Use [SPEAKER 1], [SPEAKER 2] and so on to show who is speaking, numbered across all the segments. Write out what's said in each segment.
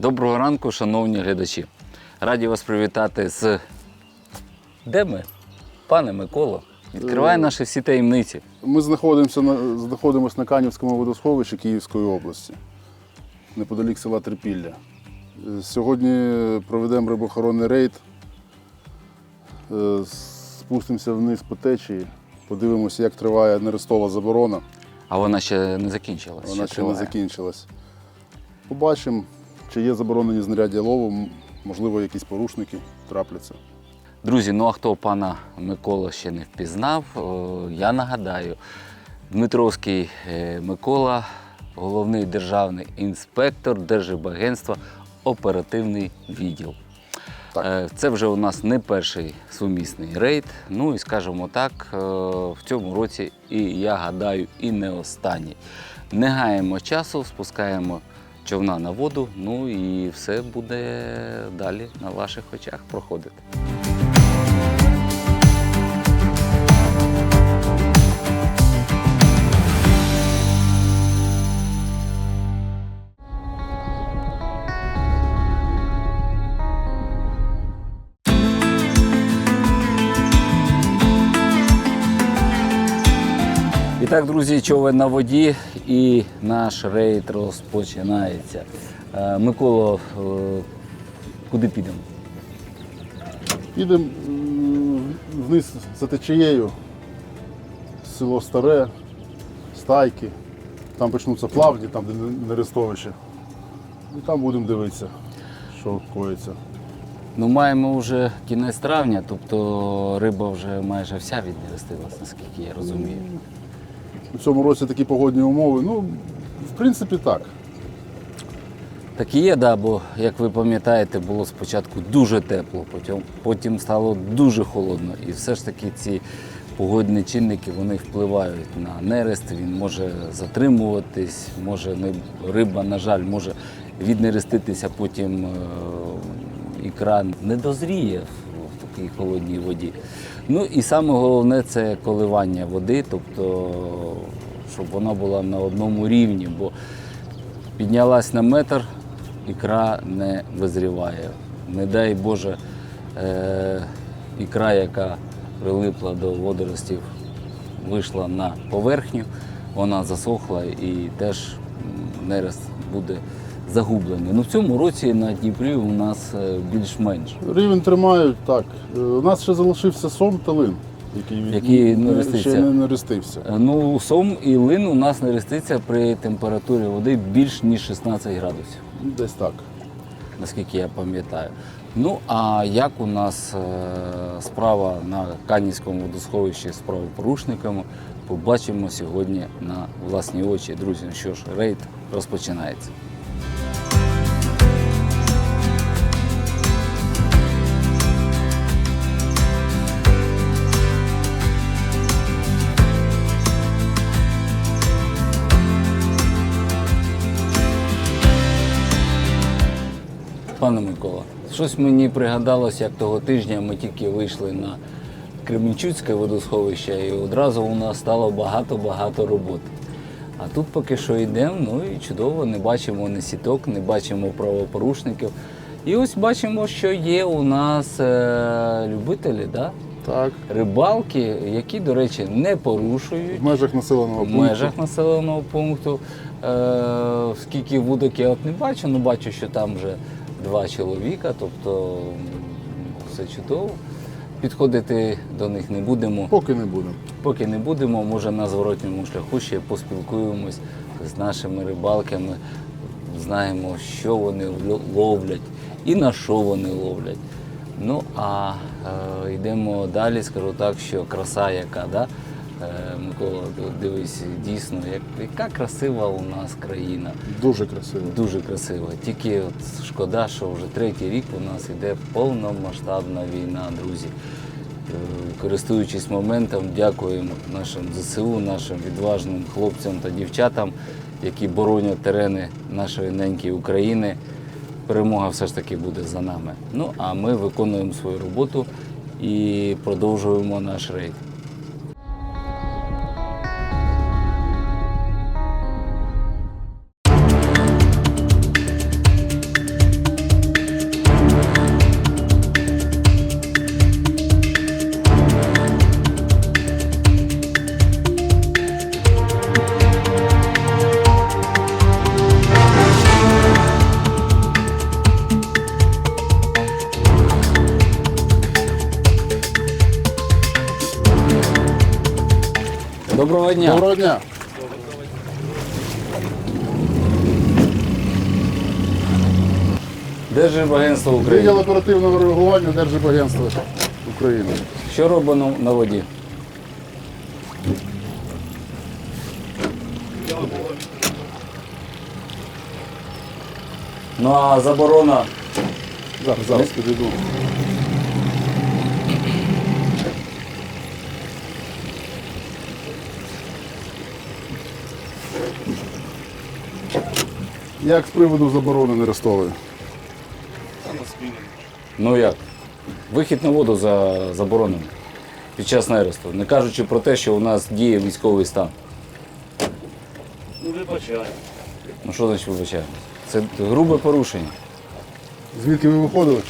[SPEAKER 1] Доброго ранку, шановні глядачі. Раді вас привітати з. Де ми? Пане Миколо, відкриває наші всі таємниці.
[SPEAKER 2] Ми знаходимося на, знаходимося на Канівському водосховищі Київської області, неподалік села Трипілля. Е, Сьогодні проведемо рибоохоронний рейд. Е, Спустимося вниз по течії, подивимося, як триває нерестова заборона.
[SPEAKER 1] А вона ще не закінчилась.
[SPEAKER 2] Вона ще не закінчилась. Побачимо, чи є заборонені знаряддя лову, можливо, якісь порушники трапляться.
[SPEAKER 1] Друзі, ну а хто пана Микола ще не впізнав, я нагадаю, Дмитровський е, Микола, головний державний інспектор Держибагентства, оперативний відділ.
[SPEAKER 2] Так.
[SPEAKER 1] Е, Це вже у нас не перший сумісний рейд. Ну і скажімо так, е, в цьому році і я гадаю, і не останній. Не гаємо часу, спускаємо човна на воду, ну і все буде далі на ваших очах проходити. Так, друзі, човен на воді і наш рейд розпочинається. Е, Миколо, е, куди підемо?
[SPEAKER 2] Підемо вниз за течією, село Старе, Стайки. Там почнуться плавні, там де нерестовище. І там будемо дивитися, що коїться.
[SPEAKER 1] Ну, маємо вже кінець травня, тобто риба вже майже вся віднерестилась, наскільки я розумію.
[SPEAKER 2] У цьому році такі погодні умови. Ну, в принципі, так.
[SPEAKER 1] Так і є, да, бо як ви пам'ятаєте, було спочатку дуже тепло, потім, потім стало дуже холодно. І все ж таки ці погодні чинники вони впливають на нерест, він може затримуватись, може не, риба, на жаль, може віднереститися, потім е, ікра не дозріє в, в такій холодній воді. Ну і саме головне це коливання води, тобто щоб вона була на одному рівні. бо Піднялась на метр, ікра не визріває. Не дай Боже, е, ікра, яка прилипла до водоростів, вийшла на поверхню, вона засохла і теж нерест буде загублений. Ну, в цьому році на Дніпрі у нас е, більш-менш.
[SPEAKER 2] Рівень тримають так. Е, У нас ще залишився сом та лин, який,
[SPEAKER 1] Який не
[SPEAKER 2] ще не нерестився.
[SPEAKER 1] Е, Ну, сом і лин у нас нереститься при температурі води більш ніж 16 градусів.
[SPEAKER 2] Десь так.
[SPEAKER 1] наскільки я пам'ятаю. Ну а як у нас справа на Канівському водосховищі з правопорушниками, побачимо сьогодні на власні очі. Друзі, ну що ж, рейд розпочинається. Пане Микола, щось мені пригадалось, як того тижня ми тільки вийшли на Кременчуцьке водосховище, і одразу у нас стало багато-багато роботи. А тут поки що йдемо, ну і чудово, не бачимо ні сіток, не бачимо правопорушників. І ось бачимо, що є у нас е, любителі, да?
[SPEAKER 2] Так.
[SPEAKER 1] рибалки, які, до речі, не порушують
[SPEAKER 2] В межах населеного
[SPEAKER 1] в
[SPEAKER 2] пункту.
[SPEAKER 1] межах населеного пункту. Е, скільки вудок я от не бачу, ну бачу, що там вже два чоловіка, тобто все чудово. Підходити до них не будемо.
[SPEAKER 2] Поки не будемо.
[SPEAKER 1] Поки не будемо, може на зворотньому шляху ще поспілкуємось з нашими рибалками, знаємо, що вони ловлять і на що вони ловлять. Ну а е, йдемо далі, скажу так, що краса яка, да? Е, Микола, дивись, дійсно, як, яка красива у нас країна.
[SPEAKER 2] Дуже красиво.
[SPEAKER 1] Дуже красиво. Тільки от шкода, що вже третій рік у нас іде повномасштабна війна, друзі. Е, Користуючись моментом, дякуємо нашим ЗСУ, нашим відважним хлопцям та дівчатам, які боронять терени нашої неньки України. Перемога все ж таки буде за нами. Ну а ми виконуємо свою роботу і продовжуємо наш рейд. Дня.
[SPEAKER 2] Доброго дня.
[SPEAKER 1] Держагентство України.
[SPEAKER 2] Відділ оперативного реагування Держибагентства України.
[SPEAKER 1] Що робимо на воді? Ну а заборона.
[SPEAKER 2] Зараз, зараз підійду. Як з приводу заборони нерестової?
[SPEAKER 1] Ну як? Вихід на воду за заборонений під час нересту. Не кажучи про те, що у нас діє військовий стан.
[SPEAKER 3] Ну, вибачаю.
[SPEAKER 1] Ну що значить вибачаємось? Це грубе порушення.
[SPEAKER 2] Звідки ви виходили?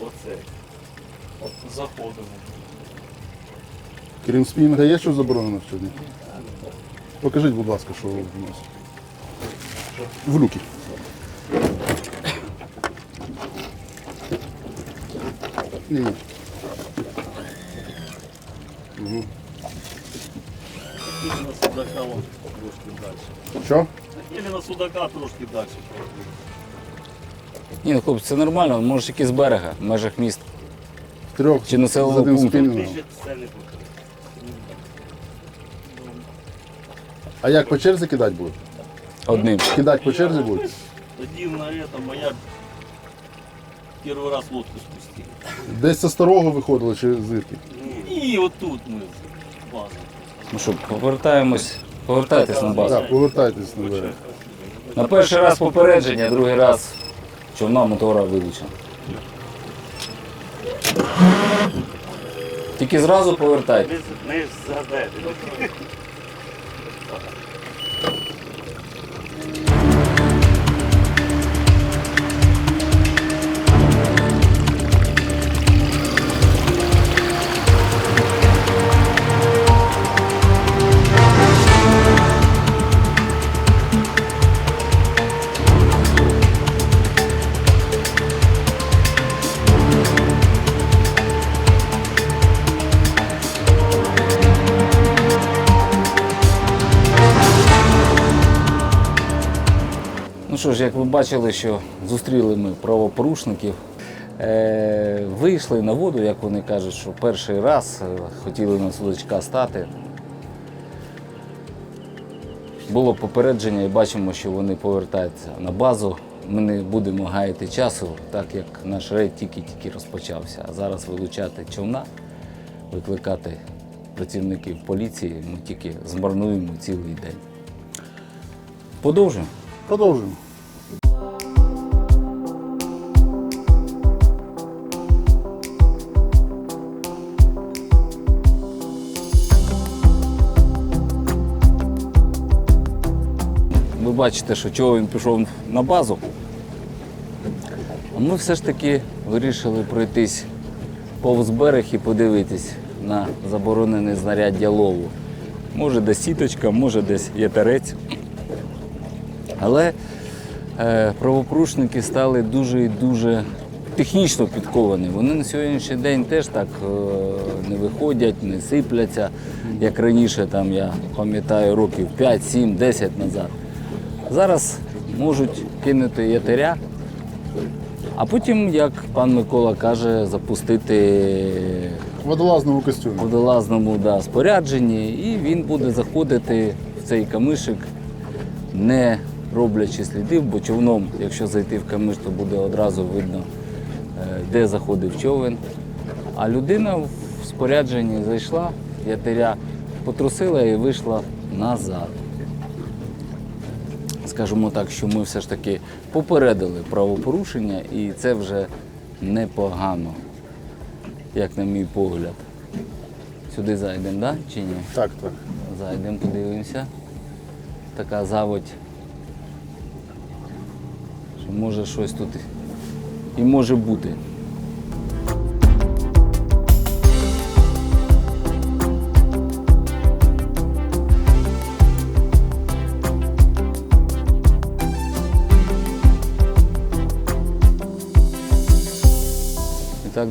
[SPEAKER 3] Оце. Заходимо.
[SPEAKER 2] Крім спінінга є щось заборонено сьогодні? Покажіть, будь ласка, що в нас. В руки. Ні, ні.
[SPEAKER 3] Или на судака вон трошки далі.
[SPEAKER 2] Що?
[SPEAKER 3] Или на судака трошки далі.
[SPEAKER 1] Ні, ну хлопці, це нормально, може тільки з берега, в межах міст.
[SPEAKER 2] Трьох
[SPEAKER 1] Чи населеного пункту?
[SPEAKER 3] це не буде.
[SPEAKER 2] А як по черзі кидати будуть?
[SPEAKER 1] Одним.
[SPEAKER 2] Кидати по черзі будуть?
[SPEAKER 3] Тоді на этом моя перший раз лодку спустили.
[SPEAKER 2] Десь со старого виходили чи звідки?
[SPEAKER 3] І отут ми з бази.
[SPEAKER 1] Ну що, повертаємось, повертайтесь на базу.
[SPEAKER 2] Так, повертайтесь на берег.
[SPEAKER 1] На перший раз попередження, другий раз човна мотора вилучена. Тільки зразу повертайте.
[SPEAKER 3] Ми, з- ми Thank
[SPEAKER 1] you. Що ж, як ви бачили, що зустріли ми правопорушників, е, вийшли на воду, як вони кажуть, що перший раз е, хотіли на судочка стати. Було попередження і бачимо, що вони повертаються на базу. Ми не будемо гаяти часу, так як наш рейд тільки-тільки розпочався. А зараз вилучати човна, викликати працівників поліції, ми тільки змарнуємо цілий день. Продовжуємо.
[SPEAKER 2] Продовжуємо.
[SPEAKER 1] Ви бачите, що човен пішов на базу. А ми все ж таки вирішили пройтись повз берег і подивитись на заборонене знаряддя лову. Може десь сіточка, може десь ятерець. Але е, правопорушники стали дуже і дуже технічно підковані. Вони на сьогоднішній день теж так е, не виходять, не сипляться, як раніше, там, я пам'ятаю, років 5, 7, 10 назад. Зараз можуть кинути ятеря, а потім, як пан Микола каже, запустити
[SPEAKER 2] В водолазному костюмі.
[SPEAKER 1] в водолазному да, спорядженні, і він буде заходити в цей камишик, не роблячи слідів, бо човном, якщо зайти в камиш, то буде одразу видно, е, де заходив човен. А людина в спорядженні зайшла, ятеря потрусила і вийшла назад. Скажімо так, що ми все ж таки попередили правопорушення, і це вже непогано, як на мій погляд. Сюди зайдемо, да? чи ні?
[SPEAKER 2] Так, так.
[SPEAKER 1] Зайдемо, подивимося. Така заводь. Що може щось тут і може бути.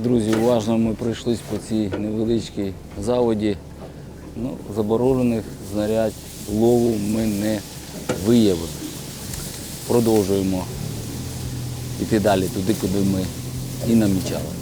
[SPEAKER 1] Друзі, уважно ми пройшлись по цій невеличкій заводі. Ну, заборонених знарядь лову ми не виявили. Продовжуємо йти далі туди, куди ми і намічали.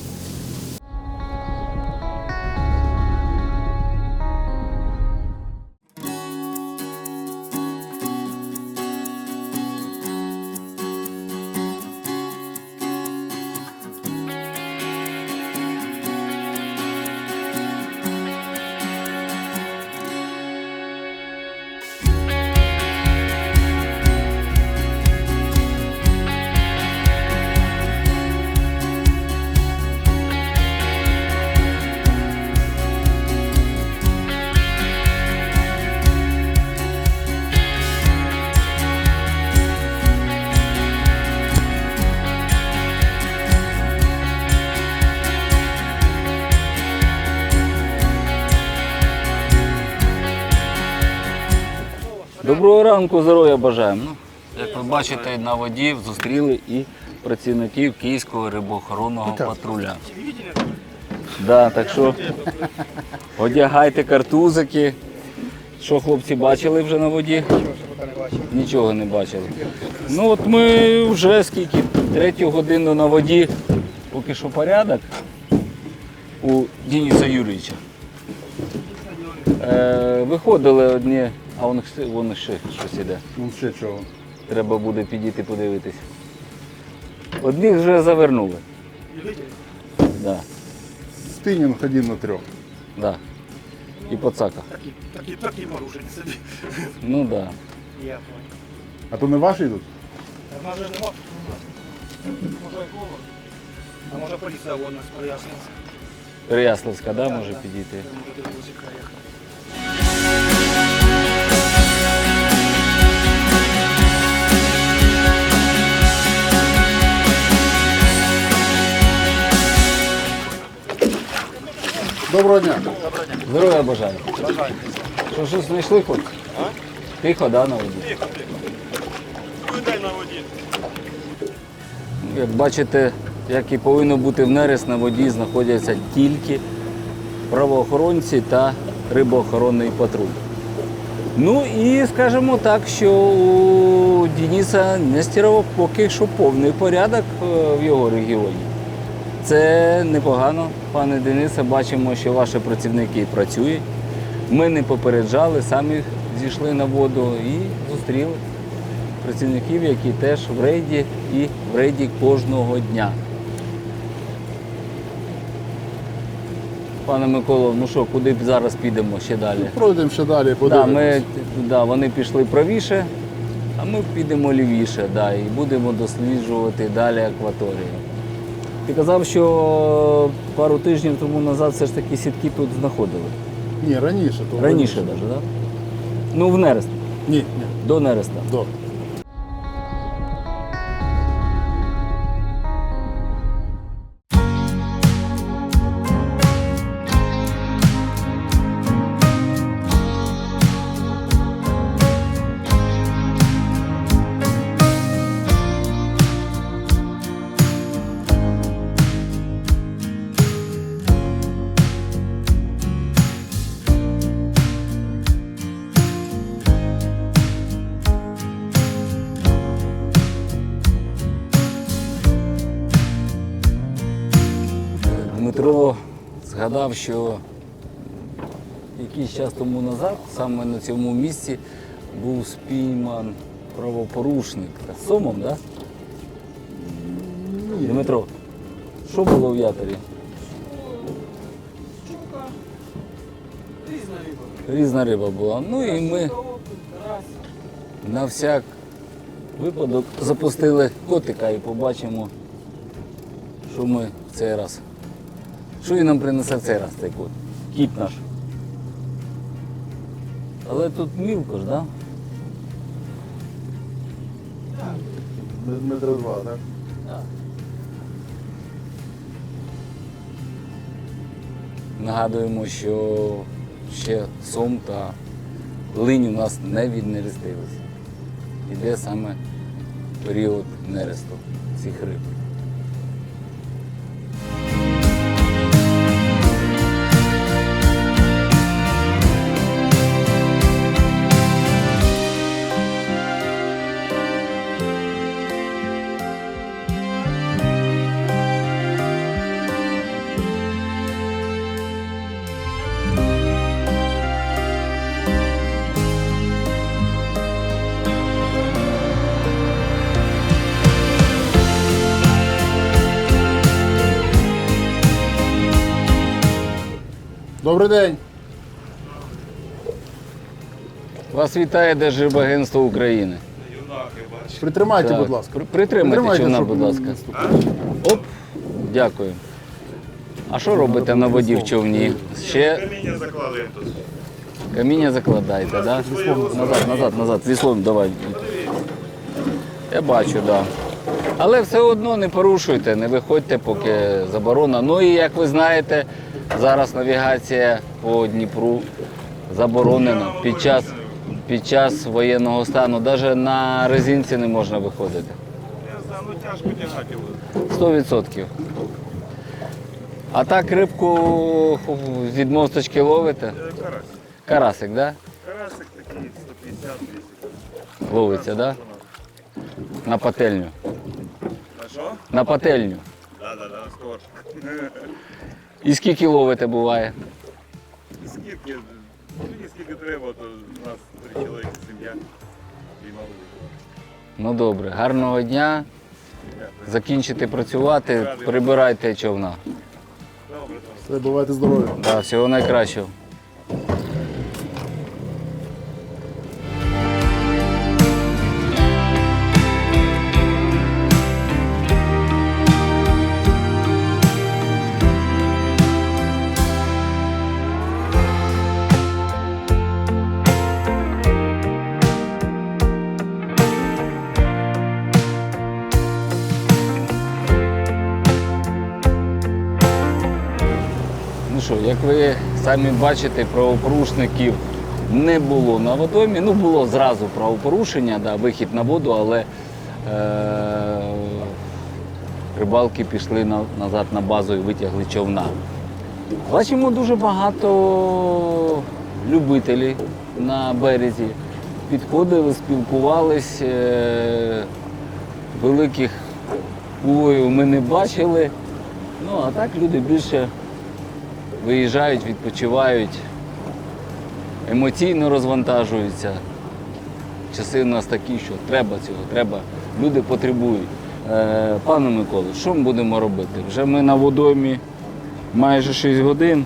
[SPEAKER 1] Ранку, здоров'я бажаємо. Ну, як ви бачите, на воді зустріли і працівників Київського рибоохоронного патруля. Да, так що одягайте картузики. Що хлопці бачили вже на воді? Нічого не бачили. Ну от ми вже скільки, третю годину на воді, поки що порядок у Дениса Юрійовича. Е, виходили одні, а вон, ще- вон ще щось іде.
[SPEAKER 2] Ну ще чого.
[SPEAKER 1] Треба буде підійти подивитись. Одних вже завернули. Да,
[SPEAKER 2] Спінінг один на трьох.
[SPEAKER 1] да. І поцака.
[SPEAKER 4] Такі, такі, такі порушення собі.
[SPEAKER 1] Ну так. Да.
[SPEAKER 4] Я понял.
[SPEAKER 2] А то не ваші йдуть?
[SPEAKER 4] А може нема? Може коло? А може поліція вон нас проясниться.
[SPEAKER 1] Переяславська, да, може підійти.
[SPEAKER 4] Може Русика їхати.
[SPEAKER 2] Доброго дня.
[SPEAKER 1] Здоров'я бажаю. Що щось знайшли хоч? Тихо, да, на воді.
[SPEAKER 3] Дай на воді.
[SPEAKER 1] Як бачите, як і повинно бути в нерест, на воді знаходяться тільки правоохоронці та рибоохоронний патруль. Ну і скажімо так, що у Дениса Нестерова поки що повний порядок е, в його регіоні. Це непогано, пане Денисе. Бачимо, що ваші працівники працюють. Ми не попереджали, самі зійшли на воду і зустріли працівників, які теж в рейді і в рейді кожного дня. Пане Миколо, ну що, куди б зараз підемо ще далі?
[SPEAKER 2] Пройдемо ще далі,
[SPEAKER 1] Да, ми, да, вони пішли правіше, а ми підемо лівіше, да, і будемо досліджувати далі акваторію. Ти казав, що пару тижнів тому назад все ж таки сітки тут знаходили.
[SPEAKER 2] Ні, раніше. То
[SPEAKER 1] Раніше навіть, так? Да? Ну, в нерест,
[SPEAKER 2] Ні, ні.
[SPEAKER 1] до нереста.
[SPEAKER 2] До.
[SPEAKER 1] Дмитро згадав, що якийсь час тому назад, саме на цьому місці, був спійман правопорушник. Сомом, так? Да? Дмитро, що було в ятері? Різна риба була. Ну і ми на всяк випадок запустили котика і побачимо, що ми в цей раз. Що він нам принесе в цей раз цей кот? Кіт наш. Але тут мілко ж, так? Да?
[SPEAKER 2] Метра два, так?
[SPEAKER 1] Нагадуємо, що ще сом та линь у нас не віднерестилися. Іде саме період нересту цих риб.
[SPEAKER 2] Добрий день.
[SPEAKER 1] Вас вітає Держрибагентство України.
[SPEAKER 2] Притримайте,
[SPEAKER 1] Так,
[SPEAKER 2] будь ласка.
[SPEAKER 1] при- притримайте човна,
[SPEAKER 2] щоб
[SPEAKER 1] будь ласка. Оп, дякую. А що робите на воді в човні? Ще
[SPEAKER 5] Каміння закладуємо тут.
[SPEAKER 1] каміння закладаєте, так? Да? Назад, назад, назад. Віслом давай. Я бачу, так. Да. Але все одно не порушуйте, не виходьте, поки заборона. Ну і як ви знаєте, зараз навігація по Дніпру заборонена під час, під час воєнного стану. Навіть на резинці не можна виходити.
[SPEAKER 5] Я знаю, ну тяжко тягати його.
[SPEAKER 1] 100%. А так рибку від мосточки ловите?
[SPEAKER 5] Карась.
[SPEAKER 1] Карасик, так? Да?
[SPEAKER 5] Карасик такий 150 200
[SPEAKER 1] Ловиться, так? Да? На пательню.
[SPEAKER 5] А що?
[SPEAKER 1] На пательню.
[SPEAKER 5] Да, да, да, скоро.
[SPEAKER 1] І скільки ловите буває?
[SPEAKER 5] Скільки, мені скільки треба, то у нас три чоловіки, сім'я. І мали.
[SPEAKER 1] Ну добре, гарного дня. Закінчите працювати, прибирайте човна.
[SPEAKER 5] Добре, добре.
[SPEAKER 2] Все, бувайте здорові.
[SPEAKER 1] Да, всього найкращого. Ви самі бачите, правопорушників не було на водомі. Ну, було зразу правопорушення, да, вихід на воду, але е- рибалки пішли на- назад на базу і витягли човна. Бачимо дуже багато любителів на березі. Підходили, спілкувались. Е- великих уловів ми не бачили. Ну, а так люди більше виїжджають, відпочивають, емоційно розвантажуються. Часи в нас такі, що треба цього, треба. Люди потребують. Е, пане Миколо, що ми будемо робити? Вже ми на водоймі майже 6 годин.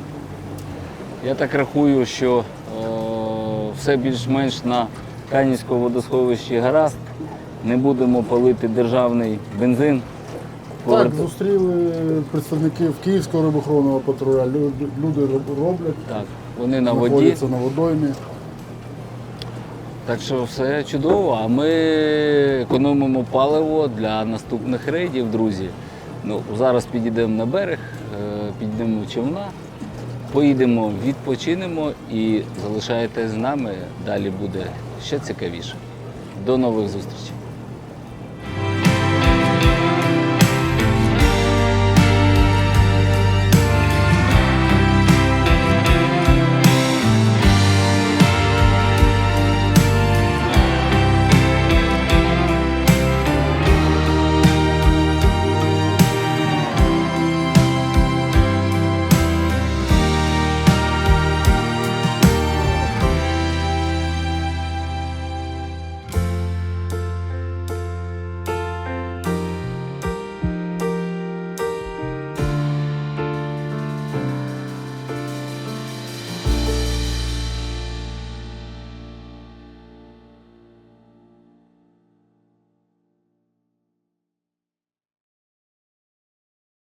[SPEAKER 1] Я так рахую, що е, все більш-менш на Канівському водосховищі гаразд. Не будемо палити державний бензин.
[SPEAKER 2] Так, зустріли представників Київського рибохоронного патруля. Люди роблять,
[SPEAKER 1] Так, вони на воді.
[SPEAKER 2] на водоймі.
[SPEAKER 1] Так що все чудово, а ми економимо паливо для наступних рейдів, друзі. Ну, зараз підійдемо на берег, е, підійдемо в човна, поїдемо, відпочинемо і залишайтесь з нами. Далі буде ще цікавіше. До нових зустрічей.